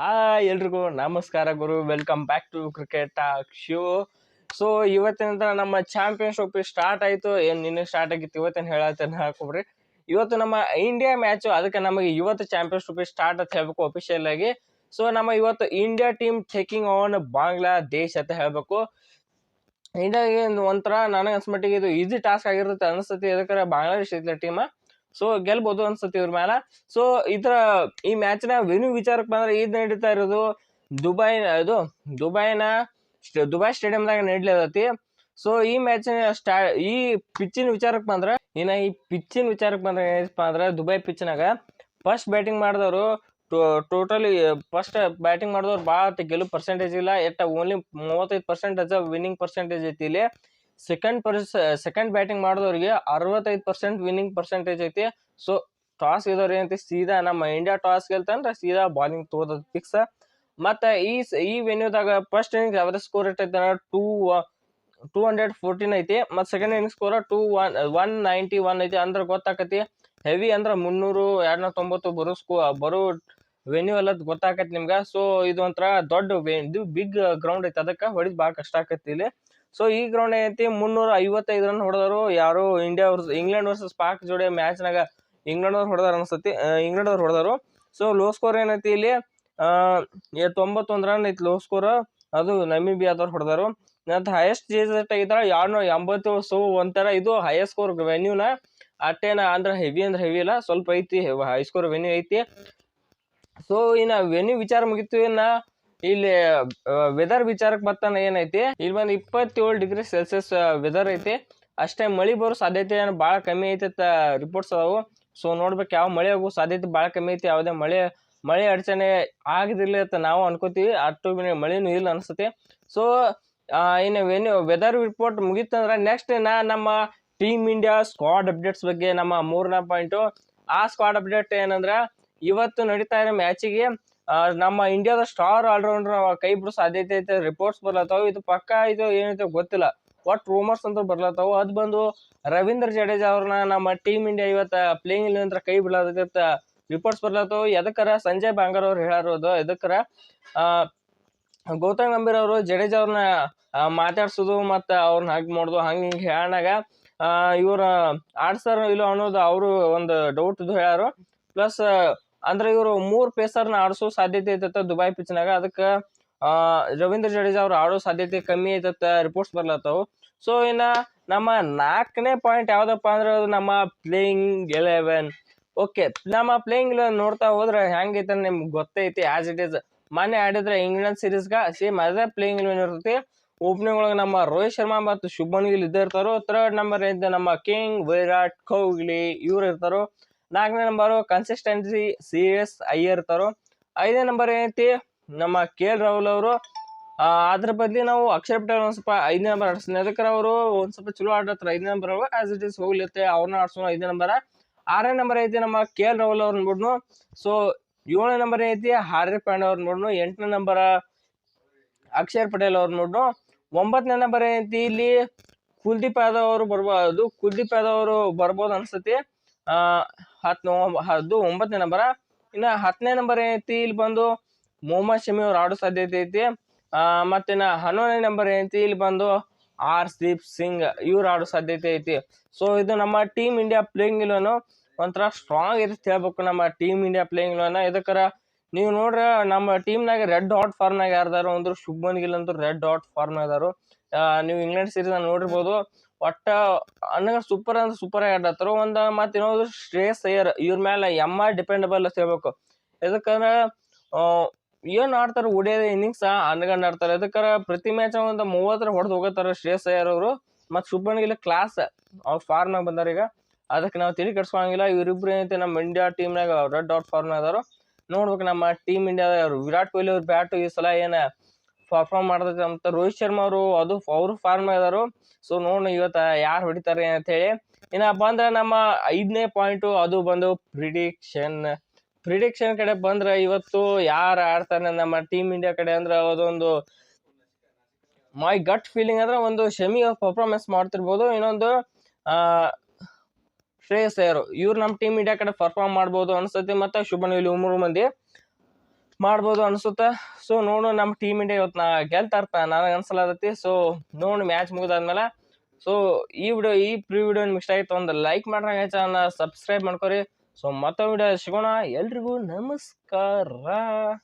Hi ಎಲ್ರಿಗೂ ನಮಸ್ಕಾರ ಗುರು. Welcome back to cricket talk show so ಇವತ್ತಿನಿಂದ ನಮ್ಮ ಚಾಂಪಿಯನ್ಶಿಪ್ ಸ್ಟಾರ್ಟ್ ಆಯ್ತು. ಏನು ನಿನ್ನೆ ಸ್ಟಾರ್ಟ್ ಆಗಿತ್ತು? ಇವತ್ತಿನ ಹೇಳತ್ತೇನೆ ಹಾಕೋಬ್ರಿ. ಇವತ್ತು ನಮ್ಮ ಇಂಡಿಯಾ ಮ್ಯಾಚ್ ಅದಕ್ಕೆ ನಮಗೆ ಇವತ್ತು ಚಾಂಪಿಯನ್ಶಿಪ್ ಸ್ಟಾರ್ಟ್ ಅಂತ ಹೇಳ್ಬೇಕು ಅಫಿಷಿಯಲ್ ಆಗಿ. ಸೊ ನಮ್ಮ ಇವತ್ತು India team taking on Bangladesh ಅಂತ ಹೇಳಬೇಕು. ಇಂಡಿಯಾಗೆ ಒಂಥರ ನನಗೆ ಅನ್ಸ್ಮಟ್ಟಿಗೆ ಇದು ಈಸಿ ಟಾಸ್ಕ್ ಆಗಿರುತ್ತೆ ಅನಿಸ್ತತಿ ಅದಕ್ಕೆ ಬಾಂಗ್ಲಾದೇಶ ಇದ್ದ ಟೀಮ್ ಸೊ ಗೆಲ್ಬಹುದು ಅನ್ಸುತ್ತೆ ಇವ್ರ ಮೇಲೆ ಸೊ ಇದ್ರ ಈ ಮ್ಯಾಚ್ನ ವೆನ್ಯೂ ವಿಚಾರಕ್ಕೆ ಬಂದ್ರೆ ಇದು ನಡೀತಾ ಇರೋದು ದುಬೈ ಇದು ದುಬೈನ ದುಬೈ ಸ್ಟೇಡಿಯಂದಾಗ ನಡೀಲತ್ತತಿ ಸೊ ಈ ಮ್ಯಾಚಿನ ಸ್ಟಾ, ಈ ಪಿಚ್ಚಿನ ವಿಚಾರಕ್ಕೆ ಬಂದ್ರೆ, ಇನ್ನ ಈ ಪಿಚ್ಚಿನ ವಿಚಾರಕ್ಕೆ ಬಂದ್ರೆ ಏನಪ್ಪ ಅಂದ್ರೆ ದುಬೈ ಪಿಚ್ನಾಗ ಫಸ್ಟ್ ಬ್ಯಾಟಿಂಗ್ ಮಾಡಿದವರು ಟೋಟಲಿ ಫಸ್ಟ್ ಬ್ಯಾಟಿಂಗ್ ಮಾಡಿದವ್ರು ಭಾಳ ಗೆಲುವು ಪರ್ಸೆಂಟೇಜ್ ಇಲ್ಲ. ಎಟ್ಟ ಓನ್ಲಿ ಮೂವತ್ತೈದು ಪರ್ಸೆಂಟೇಜ್ ವಿನ್ನಿಂಗ್ ಪರ್ಸೆಂಟೇಜ್ ಐತಿ ಇಲ್ಲಿ. ಸೆಕೆಂಡ್ ಪರ್ಸ್ ಸೆಕೆಂಡ್ ಬ್ಯಾಟಿಂಗ್ ಮಾಡಿದವ್ರಿಗೆ ಅರವತ್ತೈದು ಪರ್ಸೆಂಟ್ ವಿನ್ನಿಂಗ್ ಪರ್ಸೆಂಟೇಜ್ ಐತಿ. ಸೊ ಟಾಸ್ ಗೆದವ್ರು ಏನೈತಿ? ಸೀದಾ ನಮ್ಮ ಇಂಡಿಯಾ ಟಾಸ್ ಗೆಲ್ತಂದ್ರೆ ಸೀದಾ ಬಾಲಿಂಗ್ ತೋದದ್ ಫಿಕ್ಸ್ ಮತ್ತೆ ಈ ಈ ವೆನ್ಯೂದಾಗ ಫಸ್ಟ್ ಇನ್ನಿಂಗ್ಸ್ ಅವರೇಜ್ ಸ್ಕೋರ್ ಐತೆ ಟೂ ಟೂ ಹಂಡ್ರೆಡ್ ಫೋರ್ಟೀನ್ ಐತಿ. ಮತ್ತು second innings score two one one ninety one ಐತಿ. ಅಂದ್ರೆ ಗೊತ್ತಾಕತಿ? ಹೆವಿ ಅಂದ್ರೆ ಮುನ್ನೂರು ಎರಡ್ನೂರ ತೊಂಬತ್ತು ಬರೋ ಸ್ಕೋ ಬರೋ ವೆನ್ಯೂ ಎಲ್ಲ ಗೊತ್ತಾಕತಿ ನಿಮ್ಗೆ. ಸೊ ಇದು ಒಂಥರ ದೊಡ್ಡ ಇದು ಬಿಗ್ ಗ್ರೌಂಡ್ ಐತಿ. ಅದಕ್ಕೆ ಹೊಡಿದ್ ಭಾಳ ಕಷ್ಟ ಆಕತಿ ಇಲ್ಲಿ. ಸೊ ಈ ಗ್ರೌಂಡ್ ಏನೈತಿ ಮುನ್ನೂರ ಐವತ್ತೈದು ರನ್ ಹೊಡೆದರು. ಯಾರು? India versus England versus Pak ಜೋಡಿ ಮ್ಯಾಚ್ನಾಗ ಇಂಗ್ಲೆಂಡ್ ಅವ್ರು ಹೊಡೆದಾರ ಅನ್ಸತಿ ಇಂಗ್ಲೆಂಡ್ ಅವ್ರು ಹೊಡೆದಾರು. ಸೊ ಲೋ ಸ್ಕೋರ್ ಏನೈತಿ ಇಲ್ಲಿ? ತೊಂಬತ್ತೊಂದು ರನ್ ಐತಿ ಲೋ ಸ್ಕೋರ್ ಅದು ನಮಿಬಿಯಾದವ್ರು ಹೊಡೆದರು. ಮತ್ತು ಹೈಯೆಸ್ಟ್ ಜೇಜ್ ಆಗಿದ್ರೆ ಯಾರು ಎಂಬತ್ತು ಸೊ ಒಂಥರ ಇದು ಹೈಯೆಸ್ಟ್ ಸ್ಕೋರ್ ವೆನ್ಯೂನ ಅಟ್ಟೇನ ಅಂದ್ರೆ ಹೆವಿ ಅಂದ್ರೆ ಹೆವಿ ಇಲ್ಲ ಸ್ವಲ್ಪ ಐತಿ, ಹೈ ಸ್ಕೋರ್ ವೆನ್ಯೂ ಐತಿ. ಸೊ ಇನ್ನು ವೆನ್ಯೂ ವಿಚಾರ ಮುಗಿತು ಇನ್ನ. ಇಲ್ಲಿ ವೆದರ್ ವಿಚಾರಕ್ಕೆ ಬರ್ತಾನ ಏನೈತಿ? ಇಲ್ಲಿ ಬಂದು ಇಪ್ಪತ್ತೇಳು ಡಿಗ್ರಿ ಸೆಲ್ಸಿಯಸ್ ವೆದರ್ ಐತಿ. ಅಷ್ಟೇ ಮಳೆ ಬರೋ ಸಾಧ್ಯತೆ ಭಾಳ ಕಮ್ಮಿ ಐತಿ ಅಂತ ರಿಪೋರ್ಟ್ಸ್ ಅದಾವು. ಸೊ ನೋಡ್ಬೇಕು ಯಾವ ಮಳೆ ಆಗೋ ಸಾಧ್ಯತೆ ಭಾಳ ಕಮ್ಮಿ ಐತಿ. ಯಾವುದೇ ಮಳೆ ಮಳೆ ಅಡಚಣೆ ಆಗದಿರ್ಲಿ ಅಂತ ನಾವು ಅನ್ಕೋತೀವಿ. ಅಷ್ಟು ಮಳೆನೂ ಇಲ್ಲ ಅನ್ಸುತ್ತೆ. ಸೊ ಇನ್ನು ವೆನ್ಯೂ ವೆದರ್ ರಿಪೋರ್ಟ್ ಮುಗೀತಂದ್ರೆ ನೆಕ್ಸ್ಟ್ ನಾ ನಮ್ಮ ಟೀಮ್ ಇಂಡಿಯಾ ಸ್ಕ್ವಾಡ್ ಅಪ್ಡೇಟ್ಸ್ ಬಗ್ಗೆ ನಮ್ಮ ಮೂರನೇ ಪಾಯಿಂಟು ಆ ಸ್ಕ್ವಾಡ್ ಅಪ್ಡೇಟ್ ಏನಂದ್ರೆ, ಇವತ್ತು ನಡೀತಾ ಇರೋ ಮ್ಯಾಚಿಗೆ ನಮ್ಮ ಇಂಡಿಯಾದ ಸ್ಟಾರ್ ಆಲ್ರೌಂಡರ್ ಕೈ ಬಿಡೋ ಸಾಧ್ಯತೆ ಐತೆ ರಿಪೋರ್ಟ್ಸ್ ಬರ್ಲತ್ತಾವ, ಇದು ಪಕ್ಕ ಇದು ಏನೈತೆ ಗೊತ್ತಿಲ್ಲ. ಒಟ್ ರೂಮರ್ಸ್ ಅಂತ ಬರ್ಲತ್ತಾವ, ಅದು ಬಂದು ರವೀಂದ್ರ ಜಡೇಜಾ ಅವ್ರನ್ನ ನಮ್ಮ ಟೀಮ್ ಇಂಡಿಯಾ ಇವತ್ತು ಪ್ಲೇಯಿಂಗ್ ಅಂತ ಕೈ ಬಿಡೋದಕ್ಕೆ ರಿಪೋರ್ಟ್ಸ್ ಬರ್ಲತ್ತಾವ. ಎದಕ್ಕರ ಸಂಜಯ್ ಬಾಂಗರ್ ಅವ್ರು ಹೇಳಿರೋದು ಎದಕ್ಕರ ಗೌತಮ್ ಗಂಭೀರ್ ಅವರು ಜಡೇಜಾ ಅವ್ರನ್ನ ಮಾತಾಡ್ಸೋದು ಮತ್ತು ಅವ್ರನ್ನ ಹಾಗೆ ಮಾಡೋದು, ಹಂಗೆ ಹಿಂಗೆ ಹೇಳಾಗ ಇವ್ರ ಆಡ್ಸರ್ ಇಲ್ಲ ಅನ್ನೋದು ಅವರು ಒಂದು ಡೌಟ್ ಇದು ಹೇಳ್ಯಾರು. ಪ್ಲಸ್ ಅಂದ್ರೆ ಇವರು ಮೂರ್ ಪೇಸರ್ನ ಆಡಿಸೋ ಸಾಧ್ಯತೆ ಐತತ್ತ ದುಬೈ ಪಿಚ್ನಾಗ ಅದಕ್ಕೆ ರವೀಂದ್ರ ಜಡೇಜಾ ಅವ್ರು ಆಡೋ ಸಾಧ್ಯತೆ ಕಮ್ಮಿ ಐತತ್ತ ರಿಪೋರ್ಟ್ಸ್ ಬರ್ಲತ್ತವು. ಸೊ ಇನ್ನ ನಮ್ಮ ನಾಲ್ಕನೇ ಪಾಯಿಂಟ್ ಯಾವ್ದಪ್ಪ ಅಂದ್ರೆ ಅದು ನಮ್ಮ ಪ್ಲೇಯಿಂಗ್ ಎಲೆವೆನ್ ಓಕೆ ನಮ್ಮ ಪ್ಲೇಯಿಂಗ್ ನೋಡ್ತಾ ಹೋದ್ರೆ ಹೆಂಗೈತೆ ನಿಮ್ಗೆ ಗೊತ್ತೈತಿ ಆಸ್ ಇಟ್ ಈಸ್ ಮೊನ್ನೆ ಆಡಿದ್ರೆ ಇಂಗ್ಲೆಂಡ್ ಸೀರೀಸ್ಗ ಸೇಮ್ ಅದೇ ಪ್ಲೇಯಿಂಗ್ ಇಲೆವೆನ್ ಇರ್ತೈತಿ. ಓಪನಿಂಗ್ ಒಳಗೆ ನಮ್ಮ ರೋಹಿತ್ ಶರ್ಮಾ ಮತ್ತು ಶುಭನ್ ಗಿಲ್ ಇದ್ದೇ ಇರ್ತಾರೋ ಥರ್ಡ್ ನಂಬರ್ ಇದ್ದ ನಮ್ಮ ಕಿಂಗ್ ವಿರಾಟ್ ಕೊಹ್ಲಿ ಇವ್ರು ಇರ್ತಾರೋ ನಾಲ್ಕನೇ ನಂಬರು ಕನ್ಸಿಸ್ಟೆನ್ಸಿ ಸಿ ಎಸ್ ಇರ್ತಾರೋ ಐದನೇ ನಂಬರ್ ಏನೈತಿ? ನಮ್ಮ ಕೆ ಎಲ್ ರಾಹುಲ್ ಅವರು. ಅದ್ರ ಬದಲಿ ನಾವು ಅಕ್ಷರ್ ಪಟೇಲ್ ಒಂದು ಸ್ವಲ್ಪ ಐದನೇ ನಂಬರ್ ಆಡಿಸ್ತೀನಿ. ಅದಕ್ಕೆ ಅವರು ಒಂದು ಸ್ವಲ್ಪ ಚಲೋ ಆಡ್ತಾರೆ ಐದನೇ ನಂಬರ್ ಆಸ್ ಇಟ್ ಇಸ್ ಹೋಗ್ಲಿತ್ತೆ. ಅವ್ರನ್ನ ಆಡ್ಸೋಣ ಐದನೇ ನಂಬರ ಆರನೇ ನಂಬರ್ ಐತಿ ನಮ್ಮ ಕೆ ಎಲ್ ರಾಹುಲ್ ಅವ್ರನ್ನ ನೋಡ್ನು. ಸೊ ಏಳನೇ ನಂಬರ್ ಐತಿ ಹಾರ್ದಿಕ್ ಪಾಂಡ್ಯ ಅವ್ರನ್ನ ನೋಡ್ನು. ಎಂಟನೇ ನಂಬರ್ ಅಕ್ಷರ್ ಪಟೇಲ್ ಅವ್ರನ್ನ ನೋಡ್ನು. ಒಂಬತ್ತನೇ ನಂಬರ್ ಏನೈತಿ ಇಲ್ಲಿ? ಕುಲ್ದೀಪ್ ಯಾದವ್ ಅವರು ಬರ್ಬೋದು ಕುಲ್ದೀಪ್ ಯಾದವ್ ಅವರು ಬರ್ಬೋದು ಅನ್ಸತಿ ಹತ್ತು ಅದು ಒಂಬತ್ತನೇ ನಂಬರ? ಇನ್ನ ಹತ್ತನೇ ನಂಬರ್ ಏನೈತಿ ಇಲ್ಲಿ ಬಂದು ಮೊಹಮ್ಮದ್ ಶಮಿ ಅವ್ರು ಆಡೋ ಸಾಧ್ಯತೆ ಐತಿ. ಆ ಮತ್ತಿನ್ನ ಹನ್ನೊಂದನೇ ನಂಬರ್ ಏನೈತಿ ಇಲ್ಲಿ ಬಂದು ಆರ್ ದೀಪ್ ಸಿಂಗ್ ಇವ್ರು ಆಡೋ ಸಾಧ್ಯತೆ ಐತಿ. ಸೊ ಇದು ನಮ್ಮ ಟೀಮ್ ಇಂಡಿಯಾ ಪ್ಲೇಯಿಂಗ್ ಇಲ್ಲ ಒಂಥರ ಸ್ಟ್ರಾಂಗ್ ಇರುತ್ತೆ ಹೇಳ್ಬೇಕು ನಮ್ಮ ಟೀಮ್ ಇಂಡಿಯಾ ಪ್ಲೇಯಿಂಗ್ ಇಲ್ಲ ಇದಕ್ಕರ ನೀವು ನೋಡ್ರ ನಮ್ಮ ಟೀಮ್ನಾಗ ರೆಡ್ ಡಾಟ್ ಫಾರ್ಮ್ನಾಗ ಯಾರ್ದಾರು ಅಂದ್ರೆ ಶುಭ್ಮನ್ ಗಿಲ್ ಅಂತೂ ರೆಡ್ ಡಾಟ್ ಫಾರ್ಮ್ ಅದಾರು ನೀವು ಇಂಗ್ಲೆಂಡ್ ಸೀರೀಸ್ ನೋಡಿರ್ಬೋದು. ಒಟ್ಟ ಅನ್ನಗ ಸೂಪರ್ ಅಂದ್ರೆ ಸೂಪರ್ ಆಗಿ ಆಡತ್ತಾರ ಒಂದ ಮತ್ತೆ ಇನ್ನೊಂದು ಶ್ರೇಯಸ್ ಅಯ್ಯರ್, ಇವ್ರ ಮೇಲೆ ಎಂ ಆರ್ ಡಿಪೆಂಡಬಲ್ ಅಂತ ಹೇಳ್ಬೇಕು. ಯಾಕಂದ್ರೆ ಏನು ಆಡ್ತಾರೆ ಉಡಿಯೋದ ಇನ್ನಿಂಗ್ಸ್ ಅನ್ಗಂಡ್ ಆಡ್ತಾರೆ. ಅದಕ್ಕಾರ ಪ್ರತಿ ಮ್ಯಾಚ್ ಒಂದು ಮೂವತ್ತರ ಹೊಡೆದು ಹೋಗತ್ತಾರ ಶ್ರೇಯಸ್ ಅಯ್ಯರ್ ಅವರು. ಮತ್ತು ಗಿಲ್ ಕ್ಲಾಸ್ ಅವ್ರು ಫಾರ್ಮ್ನಾಗ ಬಂದಾರ ಈಗ. ಅದಕ್ಕೆ ನಾವು ತಿಳಿ ಕೆಡ್ಸ್ಕೊಳಂಗಿಲ್ಲ ಇವರಿಬ್ರು ಏನೈತೆ ನಮ್ಮ ಇಂಡಿಯಾ ಟೀಮ್ನಾಗ ರೆಡ್ ಡಾಟ್ ಫಾರ್ಮ್ ಅದಾರು. ನೋಡ್ಬೇಕು ನಮ್ಮ ಟೀಮ್ ಇಂಡಿಯಾ ವಿರಾಟ್ ಕೊಹ್ಲಿ ಅವ್ರ ಬ್ಯಾಟ್ ಈ ಸಲ ಏನ ಪರ್ಫಾರ್ಮ್ ಮಾಡ್ತೈತೆ ಅಂತ ರೋಹಿತ್ ಶರ್ಮಾ ಅವರು, ಅದು ಅವರು ಫಾರ್ಮ್ ಇದಾರು. ಸೊ ನೋಡೋಣ ಇವತ್ತು ಯಾರು ಹೊಡಿತಾರೆ ಅಂತ ಹೇಳಿ. ಏನಪ್ಪ ಬಂದ್ರೆ ನಮ್ಮ ಐದನೇ ಪಾಯಿಂಟು ಅದು ಬಂದು ಪ್ರಿಡಿಕ್ಷನ್ ಪ್ರಿಡಿಕ್ಷನ್ ಕಡೆ ಬಂದ್ರೆ ಇವತ್ತು ಯಾರು ಆಡ್ತಾರೆ ನಮ್ಮ ಟೀಮ್ ಇಂಡಿಯಾ ಕಡೆ ಅಂದ್ರೆ ಅದೊಂದು ಮೈ ಗಟ್ ಫೀಲಿಂಗ್ ಅಂದ್ರೆ ಒಂದು ಶಮಿ ಪರ್ಫಾರ್ಮೆನ್ಸ್ ಮಾಡ್ತಿರ್ಬೋದು. ಇನ್ನೊಂದು ಶ್ರೇಯಸ್ ಅಯ್ಯರು, ಇವ್ರು ನಮ್ಮ ಟೀಮ್ ಇಂಡಿಯಾ ಕಡೆ ಪರ್ಫಾರ್ಮ್ ಮಾಡ್ಬೋದು ಅನ್ಸುತ್ತೆ. ಮತ್ತೆ ಶುಭನ್ ಇಲ್ಲಿ ಮೂರು ಮಂದಿ. ಮಾಡ್ಬೋದು ಅನ್ಸುತ್ತೆ. ಸೊ ನೋಡು ನಮ್ಮ ಟೀಮ್ ಇಂಡಿಯಾ ಇವತ್ತು ನಾ ಗೆಲ್ತಾರ್ತ ನನಗೆ ಅನ್ಸಲಾದತಿ ಸೊ ನೋಡು ಮ್ಯಾಚ್ ಮುಗಿದಾದ್ಮೇಲೆ. ಸೊ ಈ ವಿಡಿಯೋ ಈ ಪ್ರೀ ವಿಡಿಯೋ ನಿಮ್ಗೆ ಇಷ್ಟ ಆಯ್ತು ಒಂದು ಲೈಕ್ ಮಾಡ್ರಂಗೆ ಚಾನಲ್ ಸಬ್ಸ್ಕ್ರೈಬ್ ಮಾಡ್ಕೊರಿ. ಸೊ ಮತ್ತೊಂದು ವಿಡಿಯೋ ಸಿಗೋಣ. ಎಲ್ರಿಗೂ ನಮಸ್ಕಾರ.